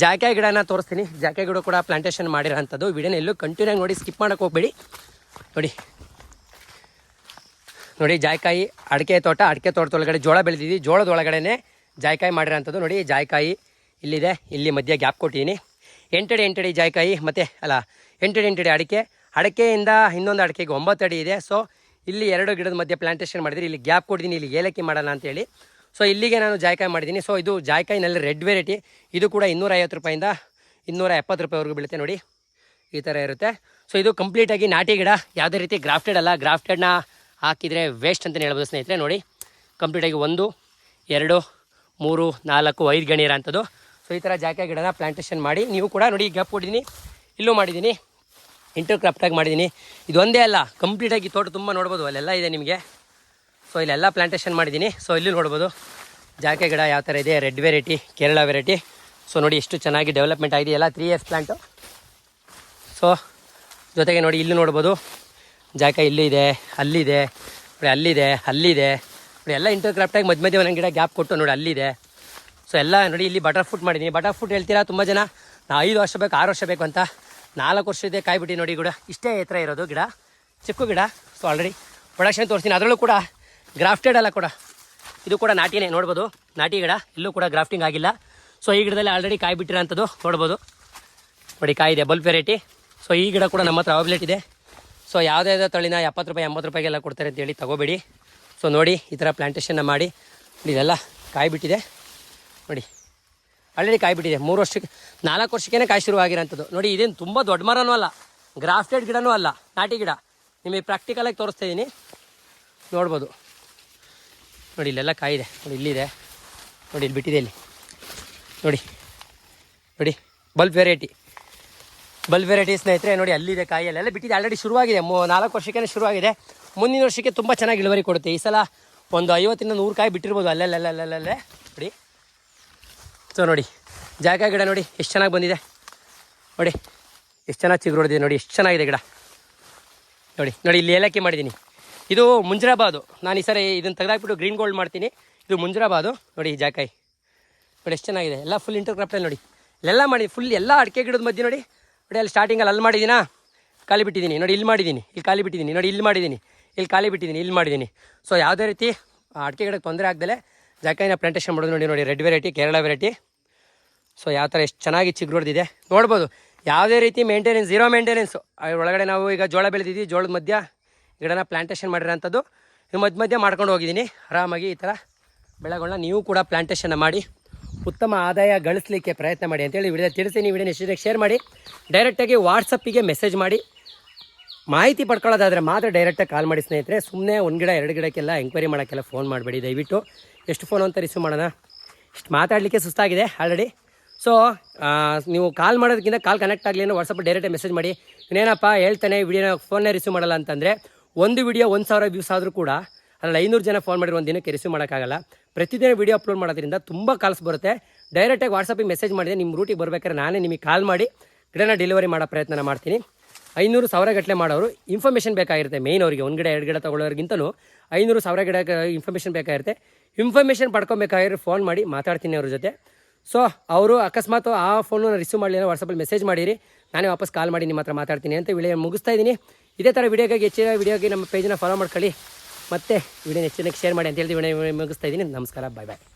ಜಾಯ್ಕಾಯಿ ಗಿಡನ ತೋರಿಸ್ತೀನಿ. ಜಾಕೆ ಗಿಡ ಕೂಡ ಪ್ಲಾಂಟೇಷನ್ ಮಾಡಿರೋಂಥದ್ದು. ವಿಡಿಯೋನ ಎಲ್ಲೂ ಕಂಟಿನ್ಯೂ ನೋಡಿ ಸ್ಕಿಪ್ ಮಾಡೋಕೆ ಹೋಗ್ಬೇಡಿ. ನೋಡಿ. ನೋಡಿ, ಜಾಯ್ಕಾಯಿ ಅಡಿಕೆ ತೋಟ, ಅಡಿಕೆ ತೋಟದೊಳಗಡೆ ಜೋಳ ಬೆಳೆದಿದ್ದೀವಿ. ಜೋಳದ ಒಳಗಡೆನೆ ಜಾಯ್ಕಾಯಿ ಮಾಡಿರೋಂಥದ್ದು. ನೋಡಿ, ಜಾಯ್ಕಾಯಿ ಇಲ್ಲಿದೆ. ಇಲ್ಲಿ ಮಧ್ಯೆ ಗ್ಯಾಪ್ ಕೊಟ್ಟಿದ್ದೀನಿ. ಎಂಟಡಿ ಎಂಟಡಿ ಜಾಯ್ಕಾಯಿ, ಮತ್ತು ಅಲ್ಲ, ಎಂಟಡಿ ಎಂಟಡಿ ಅಡಿಕೆ. ಅಡಿಕೆಯಿಂದ ಇನ್ನೊಂದು ಅಡಿಕೆಗೆ ಒಂಬತ್ತು ಅಡಿ ಇದೆ. ಸೊ ಇಲ್ಲಿ ಎರಡು ಗಿಡದ ಮಧ್ಯೆ ಪ್ಲಾಂಟೇಷನ್ ಮಾಡಿದ್ರೆ ಇಲ್ಲಿ ಗ್ಯಾಪ್ ಕೊಟ್ಟಿದ್ದೀನಿ. ಇಲ್ಲಿ ಏಲಕ್ಕಿ ಮಾಡೋಣ ಅಂತೇಳಿ. ಸೊ ಇಲ್ಲಿಗೆ ನಾನು ಜಾಯ್ಕಾಯಿ ಮಾಡಿದ್ದೀನಿ. ಸೊ ಇದು ಜಾಯ್ಕಾಯಿನಲ್ಲಿ ರೆಡ್ ವೆರೈಟಿ. ಇದು ಕೂಡ ಇನ್ನೂರೈವತ್ತು ರೂಪಾಯಿಂದ ಇನ್ನೂರ ಎಪ್ಪತ್ತು ರೂಪಾಯಿವರೆಗೂ ಬೀಳುತ್ತೆ ನೋಡಿ. ಈ ಥರ ಇರುತ್ತೆ. ಸೊ ಇದು ಕಂಪ್ಲೀಟಾಗಿ ನಾಟಿ ಗಿಡ. ಯಾವುದೇ ರೀತಿ ಗ್ರಾಫ್ಟೆಡ್ ಅಲ್ಲ. ಗ್ರಾಫ್ಟೆಡ್ನ ಹಾಕಿದರೆ ವೇಸ್ಟ್ ಅಂತಲೇ ಹೇಳ್ಬೋದು ಸ್ನೇಹಿತರೆ, ನೋಡಿ. ಕಂಪ್ಲೀಟಾಗಿ ಒಂದು, ಎರಡು, ಮೂರು, ನಾಲ್ಕು, ಐದು ಗಣಿ ಇರೋಂಥದ್ದು ಸೊ ಈ ಥರ ಜಾಕೆ ಗಿಡನ ಪ್ಲಾಂಟೇಷನ್ ಮಾಡಿ ನೀವು ಕೂಡ ನೋಡಿ ಗ್ಯಾಪ್ ಕೊಟ್ಟಿದ್ದೀನಿ. ಇಲ್ಲೂ ಮಾಡಿದ್ದೀನಿ. ಇಂಟರ್ ಕ್ರಾಫ್ಟಾಗಿ ಮಾಡಿದ್ದೀನಿ. ಇದೊಂದೇ ಅಲ್ಲ. ಕಂಪ್ಲೀಟಾಗಿ ತೋಟ ತುಂಬ ನೋಡ್ಬೋದು. ಅಲ್ಲೆಲ್ಲ ಇದೆ ನಿಮಗೆ. ಸೊ ಇಲ್ಲೆಲ್ಲ ಪ್ಲಾಂಟೇಷನ್ ಮಾಡಿದ್ದೀನಿ. ಸೊ ಇಲ್ಲಿ ನೋಡ್ಬೋದು. ಜಾಕೆ ಗಿಡ ಯಾವ ಥರ ಇದೆ? Red variety Kerala variety so ನೋಡಿ ಎಷ್ಟು ಚೆನ್ನಾಗಿ ಡೆವಲಪ್ಮೆಂಟ್ ಆಗಿದೆ. ಎಲ್ಲ ತ್ರೀ ಇಯರ್ಸ್ ಪ್ಲ್ಯಾಂಟು ಸೊ ಜೊತೆಗೆ ನೋಡಿ ಇಲ್ಲಿ ನೋಡ್ಬೋದು. ಜಾಕ ಇಲ್ಲಿ ಇದೆ, ಅಲ್ಲಿದೆ, ನೋಡಿ ಅಲ್ಲಿದೆ ಅಲ್ಲಿದೆ. ನೋಡಿ ಎಲ್ಲ ಇಂಟರ್ ಕ್ರಾಫ್ಟಾಗಿ ಮಧ್ಯ ಮಧ್ಯೆ ಒಂದೊಂದು ಗಿಡ ಗ್ಯಾಪ್ ಕೊಟ್ಟು ನೋಡಿ ಅಲ್ಲಿದೆ. ಸೊ ಎಲ್ಲ ನೋಡಿ ಇಲ್ಲಿ ಬಟರ್ ಫ್ರೂಟ್ ಮಾಡಿದ್ದೀನಿ. ಬಟರ್ ಫ್ರೂಟ್ ಹೇಳ್ತೀರಾ? ತುಂಬ ಜನ. ನಾ ಐದು ವರ್ಷ ಬೇಕು, ಆರು ವರ್ಷ ಬೇಕು ಅಂತ. ನಾಲ್ಕು ವರ್ಷ ಇದೆ ಕಾಯ್ಬಿಟ್ಟು ನೋಡಿ ಗಿಡ ಇಷ್ಟೇ ಎತ್ತರ ಇರೋದು ಗಿಡ. ಚಿಕ್ಕ ಗಿಡ. ಸೊ ಆಲ್ರೆಡಿ ಪ್ರೊಡಕ್ಷನ್ ತೋರಿಸ್ತೀನಿ. ಅದರಲ್ಲೂ ಕೂಡ ಗ್ರಾಫ್ಟೆಡ್ ಅಲ್ಲ ಕೂಡ. ಇದು ಕೂಡ ನಾಟಿನೇ, ನೋಡ್ಬೋದು. ನಾಟಿ ಗಿಡ, ಇಲ್ಲೂ ಕೂಡ ಗ್ರಾಫ್ಟಿಂಗ್ ಆಗಿಲ್ಲ. ಸೊ ಈ ಗಿಡದಲ್ಲಿ ಆಲ್ರೆಡಿ ಕಾಯಿ ಬಿಟ್ಟಿರೋಂಥದ್ದು ನೋಡ್ಬೋದು. ನೋಡಿ, ಕಾಯಿ ಇದೆ, ಬಲ್ಬ್ ವೆರೈಟಿ ಸೊ ಈ ಗಿಡ ಕೂಡ ನಮ್ಮ ಹತ್ರ ಅವೈಲೇಟ್ ಇದೆ. ಸೊ ಯಾವುದೇ ತಳಿನ ಎಪ್ಪತ್ತು ರೂಪಾಯಿ, ಎಂಬತ್ತು ರೂಪಾಯಿಗೆಲ್ಲ ಕೊಡ್ತಾರೆ ಅಂತೇಳಿ ತಗೋಬೇಡಿ. ಸೊ ನೋಡಿ, ಈ ಥರ ಪ್ಲ್ಯಾಂಟೇಷನ್ನ ಮಾಡಿ. ಇದೆಲ್ಲ ಕಾಯಿ ಬಿಟ್ಟಿದೆ. ನೋಡಿ ಆಲ್ರೆಡಿ ಕಾಯಿ ಬಿಟ್ಟಿದೆ. ಮೂರು ವರ್ಷಕ್ಕೆ, ನಾಲ್ಕು ವರ್ಷಕ್ಕೇ ಕಾಯಿ ಶುರು ಆಗಿರೋಂಥದ್ದು ನೋಡಿ, ಇದೇನು ತುಂಬ ದೊಡ್ಡ ಮರನೂ ಅಲ್ಲ. ಗ್ರಾಫ್ಟೆಡ್ ಗಿಡನೂ ಅಲ್ಲ. ನಾಟಿ ಗಿಡ. ನಿಮಗೆ ಪ್ರಾಕ್ಟಿಕಲಾಗಿ ತೋರಿಸ್ತಾ ಇದ್ದೀನಿ ನೋಡ್ಬೋದು. ನೋಡಿ, ಇಲ್ಲೆಲ್ಲ ಕಾಯಿದೆ. ನೋಡಿ, ಇಲ್ಲಿದೆ. ನೋಡಿ, ಇಲ್ಲಿ ಬಿಟ್ಟಿದೆ ಇಲ್ಲಿ. ನೋಡಿ ನೋಡಿ, ಬಲ್ಬ್ ವೆರೈಟಿ ಬಲ್ಬ್ ವೆರೈಟಿ ಸ್ನೇಹಿತರೆ, ನೋಡಿ, ಅಲ್ಲಿದೆ ಕಾಯಿ. ಅಲ್ಲೆಲ್ಲ ಬಿಟ್ಟಿದೆ. ಆಲ್ರೆಡಿ ಶುರುವಾಗಿದೆ. ಮೂ, ನಾಲ್ಕು ವರ್ಷಕ್ಕೇ ಶುರುವಾಗಿದೆ. ಮುಂದಿನ ವರ್ಷಕ್ಕೆ ತುಂಬ ಚೆನ್ನಾಗಿ ಇಳುವರಿ ಕೊಡುತ್ತೆ. ಈ ಸಲ ಒಂದು ಐವತ್ತಿಂದ ನೂರು ಕಾಯಿ ಬಿಟ್ಟಿರ್ಬೋದು. ಅಲ್ಲೆಲ್ಲಲ್ಲಲ್ಲೇ ನೋಡಿ. ಸೊ ನೋಡಿ, ಜಾಗ ಗಿಡ ನೋಡಿ, ಎಷ್ಟು ಚೆನ್ನಾಗಿ ಬಂದಿದೆ. ನೋಡಿ, ಎಷ್ಟು ಚೆನ್ನಾಗಿ ಚಿಗುರೊಡಿದೆ ನೋಡಿ, ಎಷ್ಟು ಚೆನ್ನಾಗಿದೆ ಗಿಡ. ನೋಡಿ ನೋಡಿ, ಇಲ್ಲಿ ಏಲಕ್ಕಿ ಮಾಡಿದ್ದೀನಿ. ಇದು ಮುಂಜರಾಬಾದು. ನಾನು ಈ ಸರಿ ಇದನ್ನು ತೆಗೆದಾಕ್ಬಿಟ್ಟು ಗ್ರೀನ್ ಗೋಲ್ಡ್ ಮಾಡ್ತೀನಿ. ಇದು ಮುಂಜರಾಬಾದು. ನೋಡಿ ಈ ಜಾಕಾಯಿ ನೋಡಿ ಎಷ್ಟು ಚೆನ್ನಾಗಿದೆ. ಎಲ್ಲ ಫುಲ್ ಇಂಟರ್ ಕ್ರಾಫ್ಟಲ್ಲಿ ನೋಡಿ. ಇಲ್ಲೆಲ್ಲ ಮಾಡಿ ಫುಲ್ ಎಲ್ಲ ಅಡಿಕೆ ಗಿಡದ ಮಧ್ಯೆ ನೋಡಿ. ನೋಡಿ ಅಲ್ಲಿ ಸ್ಟಾರ್ಟಿಂಗಲ್ಲಿ ಅಲ್ಲಿ ಮಾಡಿದ್ದೀನಾ ಖಾಲಿ ಬಿಟ್ಟಿದ್ದೀನಿ ನೋಡಿ ಇಲ್ಲಿ ಮಾಡಿದ್ದೀನಿ ಇಲ್ಲಿ ಖಾಲಿ ಬಿಟ್ಟಿದ್ದೀನಿ ನೋಡಿ ಇಲ್ಲಿ ಮಾಡಿದ್ದೀನಿ ಇಲ್ಲಿ ಖಾಲಿ ಬಿಟ್ಟಿದ್ದೀನಿ ಇಲ್ಲಿ ಮಾಡಿದ್ದೀನಿ ಸೊ ಯಾವುದೇ ರೀತಿ ಅಡಿಕೆ ಗಿಡಕ್ಕೆ ತೊಂದರೆ ಆಗ್ದಲೇ ಜಾಕಾಯಿನ ಪ್ಲಾಂಟೇಷನ್ ಮಾಡೋದು ನೋಡಿ ನೋಡಿ. Red variety Kerala variety so ಯಾವ ಥರ ಎಷ್ಟು ಚೆನ್ನಾಗಿ ಚಿಗುರೊಡ್ದಿದೆ. ನೋಡ್ಬೋದು. ಯಾವುದೇ ರೀತಿ ಮೇಂಟೆನೆನ್ಸ್ ಜೀರೋ ಮೇಂಟೆನೆನ್ಸು ಒಳಗಡೆ ನಾವು ಈಗ ಜೋಳ ಬೆಳೆದಿದ್ದೀವಿ ಜೋಳದ ಮಧ್ಯ ಗಿಡನ ಪ್ಲಾಂಟೇಶನ್ ಮಾಡಿರೋಂಥದ್ದು. ಮಧ್ಯ ಮಧ್ಯ ಮಾಡ್ಕೊಂಡು ಹೋಗಿದ್ದೀನಿ. ಆರಾಮಾಗಿ ಈ ಥರ ಬೆಳೆಗಳನ್ನ ನೀವು ಕೂಡ ಪ್ಲಾಂಟೇಶನ್ನ ಮಾಡಿ, ಉತ್ತಮ ಆದಾಯ ಗಳಿಸಲಿಕ್ಕೆ ಪ್ರಯತ್ನ ಮಾಡಿ ಅಂತೇಳಿ ವಿಡಿಯೋ ತಿಳಿಸಿನಿ ವಿಡಿಯೋ ನಿಶ್ಚಿತ ಶೇರ್ ಮಾಡಿ ಡೈರೆಕ್ಟಾಗಿ ವಾಟ್ಸಪ್ಪಿಗೆ ಮೆಸೇಜ್ ಮಾಡಿ. ಮಾಹಿತಿ ಪಡ್ಕೊಳ್ಳೋದಾದರೆ ಮಾತ್ರ ಡೈರೆಕ್ಟಾಗಿ ಕಾಲ್ ಮಾಡಿ ಸ್ನೇಹಿತರೆ. ಸುಮ್ಮನೆ ಒಂದು ಗಿಡ, ಎರಡು ಗಿಡಕ್ಕೆಲ್ಲ ಎಂಕ್ವೈರಿ ಮಾಡೋಕ್ಕೆಲ್ಲ ಫೋನ್ ಮಾಡಬೇಡಿ. ದಯವಿಟ್ಟು ಎಷ್ಟು ಫೋನ್ ಅಂತ ರಿಸೀವ್ ಮಾಡೋಣ. ಇಷ್ಟು ಮಾತಾಡಲಿಕ್ಕೆ ಸುಸ್ತಾಗಿದೆ ಆಲ್ರೆಡಿ ಸೊ ನೀವು ಕಾಲ್ ಮಾಡೋದಕ್ಕಿಂತ ಕಾಲ್ ಕನೆಕ್ಟ್ ಆಗಲಿ ಅಂದರೆ ವಾಟ್ಸಪ್ಪ ಡೈರೆಕ್ಟಾಗಿ ಮೆಸೇಜ್ ಮಾಡಿ. ಇನ್ನೇನಪ್ಪ ಹೇಳ್ತಾನೆ ವಿಡಿಯೋ ಫೋನ್ನೇ ರಿಸೀವ್ ಮಾಡಲ್ಲ ಅಂತಂದರೆ ಒಂದು ವಿಡಿಯೋ ಒಂದು ಸಾವಿರ ವ್ಯೂಸ್ ಆದರೂ ಕೂಡ ಅದರಲ್ಲಿ ಐನೂರು ಜನ ಫೋನ್ ಮಾಡಿರೋ ಒಂದು ದಿನಕ್ಕೆ ರಿಸೀವ್ ಮಾಡೋಕ್ಕಾಗಲ್ಲ. ಪ್ರತಿದಿನ ವಿಡಿಯೋ ಅಪ್ಲೋಡ್ ಮಾಡೋದ್ರಿಂದ ತುಂಬ ಕಾಲ್ಸ್ ಬರುತ್ತೆ. ಡೈರೆಕ್ಟಾಗಿ ವಾಟ್ಸಪ್ಪಿಗೆ ಮೆಸೇಜ್ ಮಾಡಿದೆ ನಿಮ್ಮ ರೂಟಿಗೆ ಬರಬೇಕಾದ್ರೆ ನಾನೇ ನಿಮಗೆ ಕಾಲ್ ಮಾಡಿ ಗಿಡನ ಡೆಲಿವರಿ ಮಾಡೋ ಪ್ರಯತ್ನ ಮಾಡ್ತೀನಿ. ಐನೂರು ಸಾವಿರ ಗಟ್ಟಲೆ ಮಾಡೋರು ಇನ್ಫಾರ್ಮೇಷನ್ ಬೇಕಾಗಿರುತ್ತೆ ಮೇಯ್ನ್ ಅವರಿಗೆ. ಒಂದು ಗಿಡ, ಎರಡು ಗಿಡ ತೊಗೊಳ್ಳೋರಿಗಿಂತಲೂ ಐನೂರು ಸಾವಿರ ಗಿಡ ಇನ್ಫಾರ್ಮೇಷನ್ ಬೇಕಾಗಿರುತ್ತೆ. ಇನ್ಫಾರ್ಮೇಷನ್ ಪಡ್ಕೊಬೇಕಾಗಿರೋ ಫೋನ್ ಮಾಡಿ ಮಾತಾಡ್ತೀನಿ ಅವ್ರ ಜೊತೆ. ಸೊ ಅವರು ಅಕಸ್ಮಾತ್ ಆ ಫೋನನ್ನು ರಿಸೀವ್ ಮಾಡಲಿಲ್ಲ ವಾಟ್ಸಪ್ಪಲ್ಲಿ ಮೆಸೇಜ್ ಮಾಡಿರಿ, ನಾನೇ ವಾಪಸ್ ಕಾಲ್ ಮಾಡಿ ನಿಮ್ಮ ಹತ್ರ ಮಾತಾಡ್ತೀನಿ ಅಂತ ವಿಳೆಯ ಮುಗಿಸ್ತಾ ಇದ್ದೀನಿ. ಇದೇ ಥರ ವಿಡಿಯೋಗಾಗಿ ಹೆಚ್ಚಿನ ವಿಡಿಯೋಗೆ ನಮ್ಮ ಪೇಜನ್ನ ಫಾಲೋ ಮಾಡ್ಕೊಳ್ಳಿ. ಮತ್ತೆ ವಿಡಿಯೋನ ಹೆಚ್ಚಿನ ಶೇರ್ ಮಾಡಿ ಅಂತ ಹೇಳಿ ವಿಡಿಯೋ ಮುಗಿಸ್ತಾ ಇದ್ದೀನಿ. ನಮಸ್ಕಾರ ಬಾಯ್ ಬಾಯ್